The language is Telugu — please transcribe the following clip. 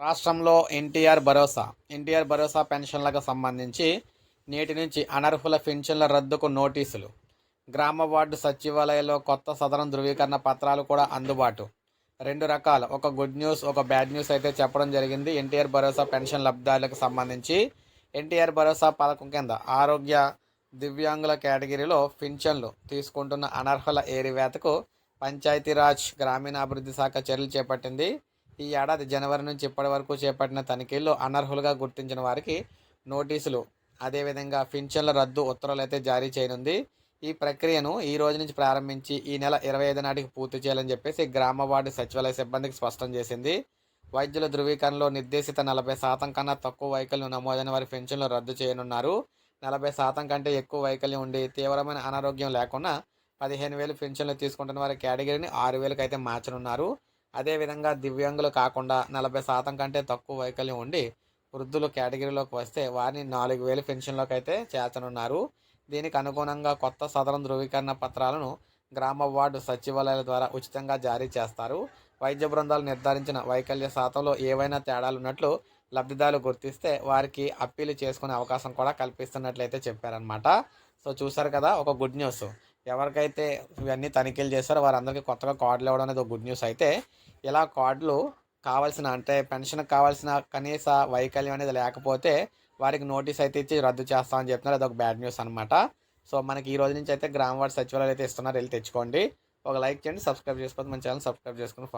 రాష్ట్రంలో ఎన్టీఆర్ భరోసా. ఎన్టీఆర్ భరోసా పెన్షన్లకు సంబంధించి నేటి నుంచి అనర్హుల పెన్షన్ల రద్దుకు నోటీసులు. గ్రామ వార్డు సచివాలయంలో కొత్త సదనం ధృవీకరణ పత్రాలు కూడా అందుబాటు. రెండు రకాల. ఒక గుడ్ న్యూస్ ఒక బ్యాడ్ న్యూస్ అయితే చెప్పడం జరిగింది. ఎన్టీఆర్ భరోసా పెన్షన్ లబ్ధిదారులకు సంబంధించి ఎన్టీఆర్ భరోసా పథకం కింద ఆరోగ్య దివ్యాంగుల కేటగిరీలో పింఛన్లు తీసుకుంటున్న అనర్హుల ఏరివేతకు పంచాయతీరాజ్ గ్రామీణాభివృద్ధి శాఖ చర్యలు చేపట్టింది. ఈ ఏడాది జనవరి నుంచి ఇప్పటి వరకు చేపట్టిన తనిఖీల్లో అనర్హులుగా గుర్తించిన వారికి నోటీసులు. అదేవిధంగా పింఛన్ల రద్దు ఉత్తర్వులు అయితే జారీ చేయనుంది. ఈ ప్రక్రియను ఈ రోజు నుంచి ప్రారంభించి ఈ నెల ఇరవై ఐదు నాటికి పూర్తి చేయాలని చెప్పేసి గ్రామ వార్డు సచివాలయ సిబ్బందికి స్పష్టం చేసింది. వైద్యుల ధృవీకరణలో నిర్దేశిత నలభై శాతం కన్నా తక్కువ వైకల్యం నమోదైన వారి పెన్షన్లు రద్దు చేయనున్నారు. నలభై శాతం కంటే ఎక్కువ వైకల్యం ఉండి తీవ్రమైన అనారోగ్యం లేకుండా పదిహేను వేలు పెన్షన్లు తీసుకుంటున్న వారి కేటగిరీని ఆరు వేలకు అయితే మార్చనున్నారు. అదేవిధంగా దివ్యాంగులు కాకుండా నలభై శాతం కంటే తక్కువ వైకల్యం ఉండి వృద్ధులు కేటగిరీలోకి వస్తే వారిని నాలుగు వేలు పెన్షన్లోకి అయితే చేర్చనున్నారు. దీనికి అనుగుణంగా కొత్త సదరం ధృవీకరణ పత్రాలను గ్రామ వార్డు సచివాలయాల ద్వారా ఉచితంగా జారీ చేస్తారు. వైద్య బృందాలు నిర్ధారించిన వైకల్య శాతంలో ఏవైనా తేడాలు ఉన్నట్లు లబ్ధిదారులు గుర్తిస్తే వారికి అప్పీలు చేసుకునే అవకాశం కూడా కల్పిస్తున్నట్లయితే చెప్పారనమాట సో చూసారు కదా ఒక గుడ్ న్యూస్. ఎవరికైతే ఇవన్నీ తనిఖీలు చేస్తారో వారందరికీ కొత్తగా కార్డులు ఇవ్వడం అనేది ఒక గుడ్ న్యూస్ అయితే ఇలా కార్డులు కావాల్సిన అంటే పెన్షన్కి కావాల్సిన కనీస వైకల్యం అనేది లేకపోతే వారికి నోటీస్ అయితే ఇచ్చి రద్దు చేస్తామని చెప్తున్నారు. అదొక బ్యాడ్ న్యూస్ అనమాట సో మనకి ఈ రోజు నుంచి అయితే గ్రామ వార్డు సచివాలయాలు అయితే ఇస్తున్నారు. వెళ్ళి తెచ్చుకోండి. ఒక లైక్ చేయండి సబ్స్క్రైబ్ చేసుకోవద్దు మన ఛానల్ సబ్స్క్రైబ్ చేసుకుని